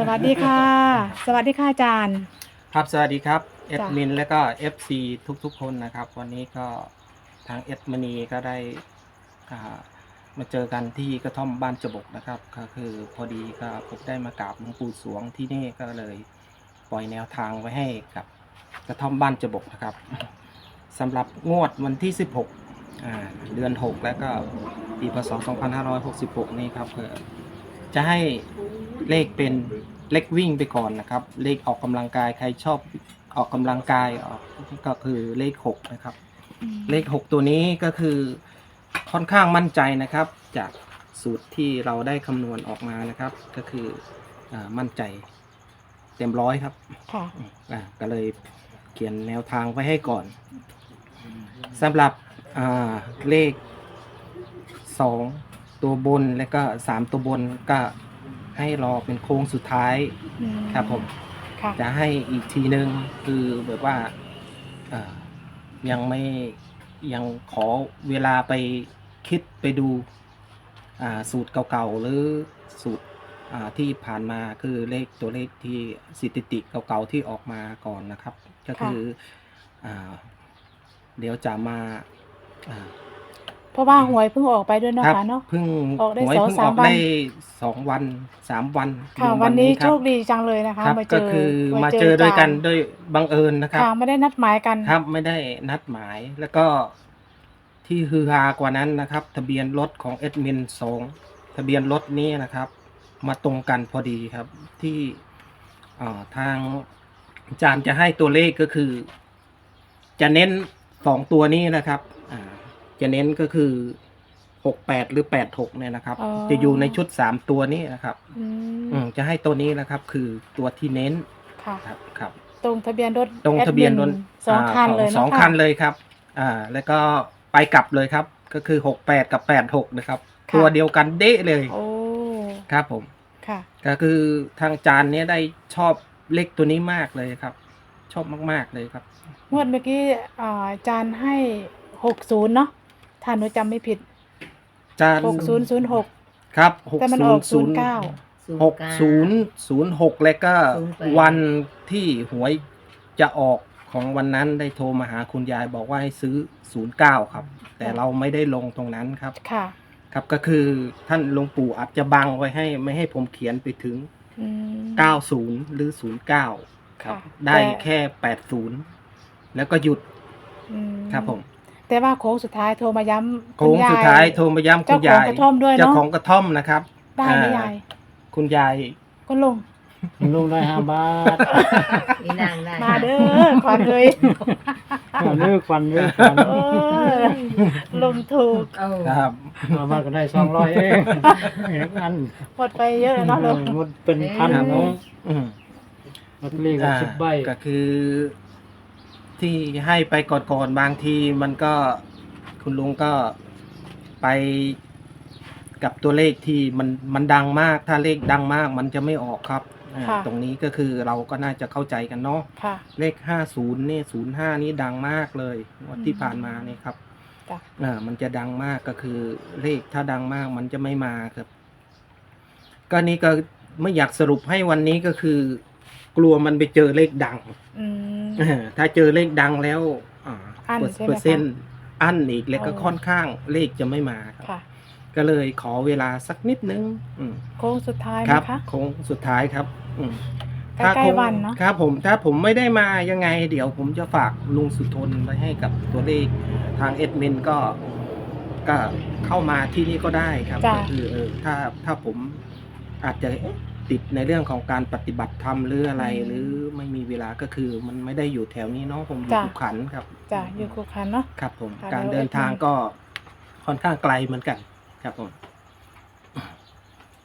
สวัสดีค่ะ สวัสดีค่ะอาจารย์ ครับสวัสดีครับเอดจ้ะมินและก็ FC ทุกๆ คนนะครับ วันนี้ก็ทางเอดมณีก็ได้อ่ามาเจอกันที่กระท่อมบ้านจบกนะครับ ก็คือพอดีก็ผมได้มากราบหลวงปู่สวงที่นี่ก็เลยปล่อยแนวทางไว้ให้กับกระท่อมบ้านจบกนะครับสำหรับงวดวันที่ 16อ่าเดือน 6 แล้วก็ปีพศ2566 นี่ครับเพื่อจะให้ เลขเป็นเลขวิ่งไปก่อนนะครับ เลขออกกำลังกายใครชอบออกกำลังกายออกก็คือเลข6นะครับ เลข6ตัวนี้ก็คือค่อนข้างมั่นใจนะครับ จากสูตรที่เราได้คำนวณออกมานะครับ ก็คืออามั่นใจเต็มร้อยครับค่ะอ่าก็เลยเขียนแนวทางไว้ให้ก่อนสำหรับอ่าเลข2ตัวบนและก็3ตัวบนก็ ให้รอเป็นโค้งสุดท้ายอืมครับผมค่ะจะให้อีกทีนึงคือแบบว่าเอ่อยังไม่ยังขอเวลาไปคิดไปดูอ่าสูตรเก่าๆหรือสูตรอ่าที่ผ่านมาคือเลขตัวเลขที่สถิติเก่าๆที่ออกมาก่อนนะครับ ก็คืออาเดี๋ยวจะมาอ่า เพราะว่าหวยเพิ่งออกไปด้วยเนาะครับค่ะเนาะ เพิ่งออกได้หวยสองเพิ่งสาอมอกวัน ได้สองวันสามวันค่ะรมวันนี้คโชรับคดีจังเลยนะคะ ครับมาเจก็อคือมาเจอด้วยกันโดยบังเอิญนะครับ ค่ะไม่ได้นัดหมายกัน ครับไม่ได้นัดหมายแล้วก็ที่ฮือฮากว่านั้นนะครับ ทะเบียนรถของเอ็ดมินสองทะเบียนรถนี้นะครับ มาตรงกันพอดีครับ ที่เอ่อทางอาจารย์จะให้ตัวเลขก็คือ จะเน้นสองตัวนี้นะครับอ่า จะเน้นก็คือหกแปดหรือแปดหกเนี่ยนะครับ อ๋อ จะอยู่ในชุดสามตัวนี้นะครับ อืมอืมจะให้ตัวนี้นะครับ คือตัวที่เน้นค่ะ ครับครับ ตรงทะเบียนรถตรงทะเบียนรถแอดมิสองคันเลยาเนาะสองคันเลยครับ อ่า แล้วก็ไปกลับเลยครับ ก็คือหกแปดกับแปดหกนะครับค่ะตัวเดียวกันเด้เลยโอ้ครับผม ค่ะก็คือทางจานเนี้ยได้ชอบเลขตัวนี้มากเลยครับ ชอบมากๆเลยครับ งวดเมื่อกี้อ่าอาจารย์ให้หกศูนย์เนาะ ถ้าหนูจำไม่ผิดจานหกศูนย์ศูนย์หกครับหกแต่มันศูอนอกย์ศูศูนนย์ย์เก้าหกศูนย์ศูนย์หกแล้วก็08 วันที่หวยจะออกของวันนั้นได้โทรมาหาคุณยายบอกว่าให้ซื้อศูนย์เก้าครับ แต่เราไม่ได้ลงตรงนั้นครับ ค่ะครับก็คือท่านหลวงปู่อาจจะบังไว้ให้ไม่ให้ผมเขียนไปถึง อืม 90 หรือ 09 ครับ ค่ะได้แต่ แค่ 80 แล้วก็หยุดอืมครับผม แต่ว่าโค้งสุดท้ายโทรมาย้ำโค้งสุดท้ายโทรมาย้ำคุณยายเจ้าของกระท่อมด้วยเนอะเจ้าของกระท่อมนะครับได้ไหมอ่ยายคุณยาย ก็ลงลุงได้ห้าบาทอีนางได้มาเด้อขวัญเลยเลิกฟันเลิกฟันเออลงถูกเอ้าครับมาบ้านก็ได้สองร้อยเองเห็นอันหมดไปเยอะเนาะลุงหมดเป็นพันครับผเนาะมอืมลอตเตอรี่ก็อ่าสิบใบก็คือ ที่ให้ไปก่อนๆบางทีมันก็คุณลุงก็ไปกับตัวเลขที่มันมันดังมาก ถ้าเลขดังมากมันจะไม่ออกครับอ่าค่ะ ตรงนี้ก็คือเราก็น่าจะเข้าใจกันเนาะ ค่ะ เลขห้าศูนย์นี่ศูนย์ห้านี่ดังมากเลยงวันที่อืมผ่านมานี่ครับจ้ะ อ่ามันจะดังมากก็คือเลขถ้าดังมากมันจะไม่มาครับ ก็นี่ก็ไม่อยากสรุปให้วันนี้ก็คือ กลัวมันไปเจอเลขดัง อืมเออ ถ้าเจอเลขดังแล้วอ่าอั้นเปอร์ใช่ไหมเปอร์เซ็นต์อั้นอีกแล้วก็อ๋อค่อนข้างเลขจะไม่มาครับค่ะ ก็เลยขอเวลาสักนิดนึงอืม โค้งสุดท้ายไหคมรับคะ โค้งสุดท้ายครับอืมใกล้ๆคงวันเนอะ ครับ ผมถ้าผมไม่ได้มายังไง เดี๋ยวผมจะฝากลุงสุทนไว้ให้กับตัวเลขทางเอดมินก็ก็เข้ามาที่นี่ก็ได้ครับจ้ะ ก็คือเออถ้าถ้าผมอาจจะ ติดในเรื่องของการปฏิบัติธรรมหรืออะไร หรือไม่มีเวลาก็คือมันไม่ได้อยู่แถวนี้เนาะผมอยู่จ้ะ ขุขันธ์ครับจ้ะอยู่คุกคันเนาะ ครับผมค่ะการแล้วเดินทางเอ็ดมินก็ค่อนข้างไกลเหมือนกันครับผม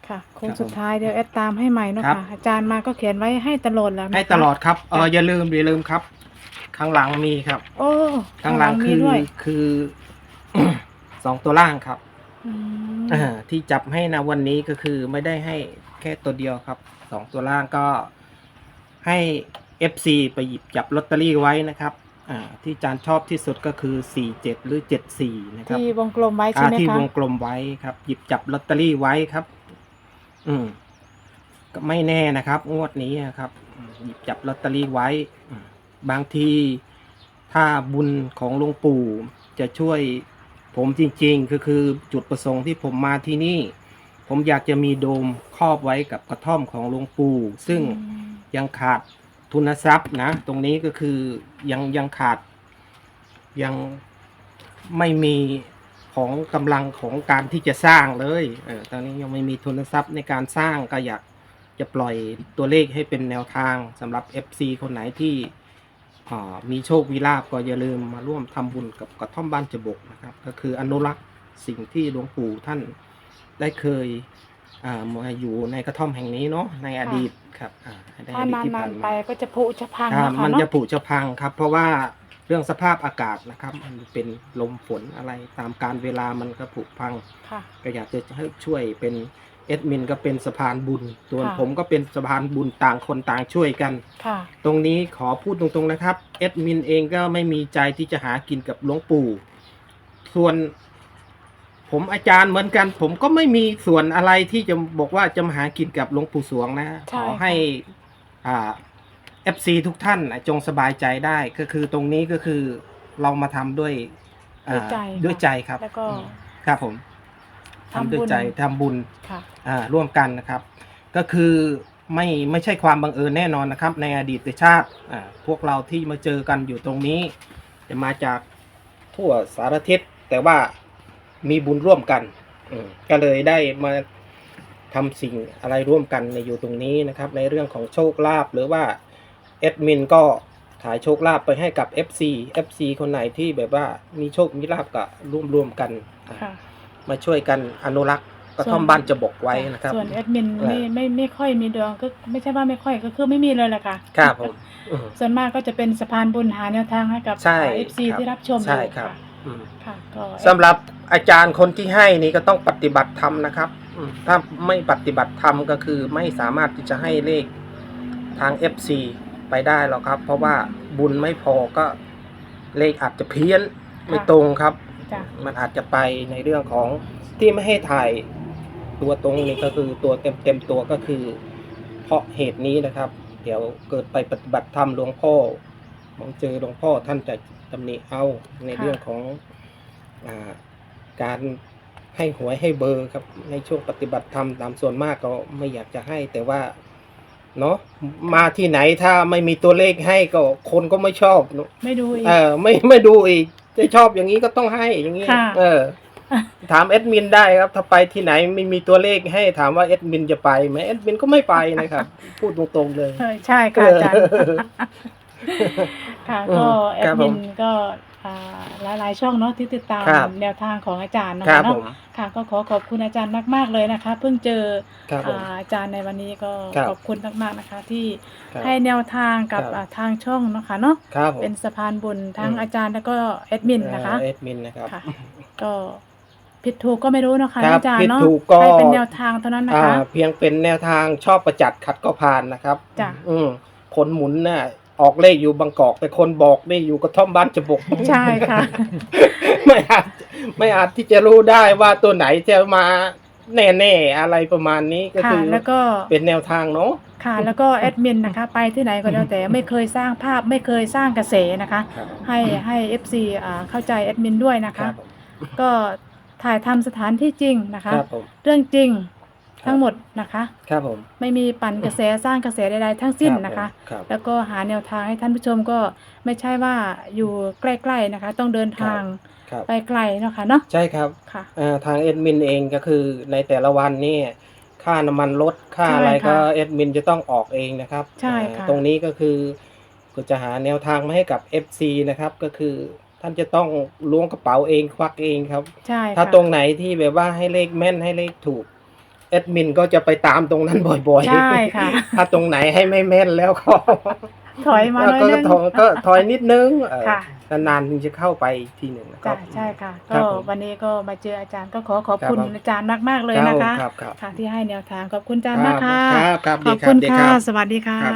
ค่ะโค้งครับผมสุดท้ายเดี๋ยวแอดตามให้ใหม่เนาะครับ ค่ะ อาจารย์มาก็เขียนไว้ให้ตลอดแล้วนะคะให้ตลอดครับเอออย่าลืมอย่าลืมครับ ข้างหลังมีครับ โอ้ข้างหลังมีคือด้วยคือ สองตัวล่างครับ อืม อ่าที่จับให้นะวันนี้ก็คือไม่ได้ให้ แค่ตัวเดียวครับสองตัวล่างก็ให้ FC ไปหยิบจับลอตเตอรี่ไว้นะครับอ่าที่จานชอบที่สุดก็คือ 47 หรือ 74 นะครับ ที่วงกลมไว้ใช่อ่าไหมที่คะวงกลมไว้ครับ หยิบจับลอตเตอรี่ไว้ครับ อืมก็ไม่แน่นะครับ งวดนี้นะครับอืมหยิบจับลอตเตอรี่ไว้อืมบางทีถ้าบุญของหลวงปู่จะช่วยผมจริง ๆ ก็คือจุดประสงค์ที่ผมมาที่นี่ ผมอยากจะมีโดมครอบไว้กับกระท่อมของหลวงปู่ซึ่งอืมยังขาดทุนทรัพย์นะ ตรงนี้ก็คือยังยังขาด ยังไม่มีของกำลังของการที่จะสร้างเลยเออตอนนี้ยังไม่มีทุนทรัพย์ในการสร้างก็อยากจะปล่อยตัวเลขให้เป็นแนวทางสำหรับ FC คนไหนที่อ่ามีโชคมีลาบก็อย่าลืมมาร่วมทำบุญกับกระท่อมบ้านจบกนะครับ ก็คืออนุรักษ์สิ่งที่หลวงปู่ท่าน ได้เคยอ่ามาอยู่ในกระท่อมแห่งนี้เนาะในอดีตครับอ่าในถ้าอดีตนานที่นาผ่านนๆไปมาก็จะผุจะพังครับนะคะมันเนาะจะผุจะพังครับ เพราะว่าเรื่องสภาพอากาศนะครับ มันเป็นลมฝนอะไรตามการเวลามันก็ผุพัง ค่ะ ก็อยากจะให้ช่วยเป็นเอดมินก็เป็นสะพานบุญส่วนค่ะ ผมก็เป็นสะพานบุญต่างคนต่างช่วยกัน ค่ะ ตรงนี้ขอพูดตรงๆนะครับเอดมินเองก็ไม่มีใจที่จะหากินกับหลวงปู่ ส่วน ผมอาจารย์เหมือนกัน ผมก็ไม่มีส่วนอะไรที่จะบอกว่าจะมาหากินกับหลวงปู่สวงนะใช่ขอค่ะให้อ่าเอฟซีทุกท่านจงสบายใจได้ก็คือตรงนี้ก็คือเรามาทำด้วยอ่าด้วยใจด้วยใจครับ แล้วก็อืมครับผมทำทำบุญ ด้วยใจทำบุญ ค่ะ อ่าร่วมกันนะครับ ก็คือไม่ไม่ใช่ความบังเอิญแน่นอนนะครับ ในอดีตชาติอ่าพวกเราที่มาเจอกันอยู่ตรงนี้ จะมาจากทั่วสารทิศแต่ว่า มีบุญร่วมกันอืมก็เลยได้มาทำสิ่งอะไรร่วมกันในอยู่ตรงนี้นะครับ ในเรื่องของโชคลาภหรือว่าเอดมินก็ถ่ายโชคลาภไปให้กับ FC FC คนไหนที่แบบว่ามีโชคมีลาภก็ร่วมรวมๆกันอ่าค่ะมาช่วยกันอนุรักษ์กระท่อมบ้านจะบกไว้นะครับ ส่วนแอดมินเออไม่ไม่ไม่ค่อยมีดวงก็ไม่ใช่ว่าไม่ค่อยก็คือไม่มีเลยแหละค่ะครับผมอืมส่วนมากก็จะเป็นสะพานบุญหาแนวทางให้กับใช่เอฟซีครับที่รับชมใช่อยู่ครับ ค่ะอืมค่ะก็สำหรับอาจารย์คนที่ให้นี่ก็ต้องปฏิบัติธรรมนะครับอืมถ้าไม่ปฏิบัติธรรมก็คือไม่สามารถที่จะให้เลขทาง FC ไปได้หรอกครับ เพราะว่าบุญไม่พอก็เลขอาจจะเพี้ยนไม่ตรงครับ จ้ะมันอาจจะไปในเรื่องของที่ไม่ให้ถ่ายตัวตรงนี้ก็คือตัวเต็มเต็มๆตัวก็คือ เพราะเหตุนี้นะครับ เดี๋ยวเกิดไปปฏิบัติธรรมหลวงพ่อผมเจอหลวงพ่อท่านจะ ตำหนิเอาในเรื่องของอาการให้หวยให้เบอร์ครับ ในช่วงปฏิบัติธรรมตามส่วนมากก็ไม่อยากจะให้ แต่ว่าเนาะมาที่ไหนถ้าไม่มีตัวเลขให้ก็คนก็ไม่ชอบเนอะไม่ดูอีกเออไม่ไม่ดูอีกจะชอบอย่างนี้ก็ต้องให้อย่างนี้ค่ะเออ ถามแอดมินได้ครับ ถ้าไปที่ไหนไม่มีตัวเลขให้ถามว่าแอดมินจะไปไหมแอดมินก็ไม่ไปนะครับ พูดตรงๆเลยเออใช่ค่ะอาจารย์เออ ค่ะอืมก็แอครัดบผมิมนก็อ่าหลาย ๆ ช่องเนาะที่ติดตามครับแนวทางของอาจารย์นะครัคะบเนาะผมค่ะก็ขอขอบคุณอาจารย์มาก ๆ เลยนะคะ เพิ่งเจอครับผมอ่าอาจารย์ในวันนี้ก็ครับขอบคุณมาก ๆ นะคะ ที่ครับให้แนวทางกับครับ อ่าทางช่องเนาะค่ะเนาะครับผม เป็นสะพานบุญทั้งอืม อาจารย์แล้วก็แอดมินนะคะ เออแอดมินนะครับ ค่ะ ก็ผิดถูกก็ไม่รู้เนาะค่ะครับอาจารย์เนาะผิดถูกก็ ให้เป็นแนวทางเท่านั้นนะอ่าคะ เพียงเป็นแนวทางชอบประจัดขัดก็ผ่านนะครับ จ้ะ อืมผลหมุนน่ะ ออกเลขอยู่บางกอก แต่คนบอกนี่อยู่กระท่อมบ้านจบกใช่ค่ะ ไม่อาจไม่อาจที่จะรู้ได้ว่าตัวไหนจะมาแน่ๆอะไรประมาณนี้ก็ค่ะคือแล้วก็เป็นแนวทางเนาะค่ะ แล้วก็แอดมินนะคะไปที่ไหนก็แล้วแต่ไม่เคยสร้างภาพไม่เคยสร้างกระแสนะคะครับให้ให้ FC อ่าเข้าใจแอดมินด้วยนะครัคะบผมก็ถ่ายทำสถานที่จริงนะคะครับผมเรื่องจริง ครับ ทั้งหมดนะคะ ครับผม ไม่มีปั่นกระแสสร้างกระแสใดๆทั้งสิ้นนะคะ ครับ แล้วก็หาแนวทางให้ท่านผู้ชมก็ไม่ใช่ว่าอยู่ใกล้ๆนะคะ ต้องเดินทางครับ ไปไกลเนาะค่ะเนาะใช่ครับค่ะอ่าทางเอดมินเองก็คือในแต่ละวันนี่ค่าน้ำมันลดค่าใช่อะไรค่ะก็เอดมินจะต้องออกเองนะครับใช่อ่าค่ะตรงนี้ก็คือก็จะหาแนวทางมาให้กับ FC นะครับ ก็คือท่านจะต้องล้วงกระเป๋าเองควักเองครับ ใช่ถ้าค่ะตรงไหนที่แบบว่าให้เลขแม่นให้เลขถูก แอดมินก็จะไปตามตรงนั้นบ่อยๆใช่ค่ะ ถ้าตรงไหนให้ไม่แม่นแล้วก็ถอยมาหน่อยก็นึงถอยก็ถอยนิดนึงเออค่ะนานๆถึงจะเข้าไปอีกทีหนึ่งนะคจ้ะรับใช่ค่ะครัก็บผมวันนี้ก็มาเจออาจารย์ก็ขอขอบคุณครับผมอาจารย์มากๆเลยนะคะครับครับค่ะที่ให้แนวทางขอบคุณอาจารย์มากค่ะครับครับขอบดีรับคุณดีค่ะรับสวัสดีค่ะครับ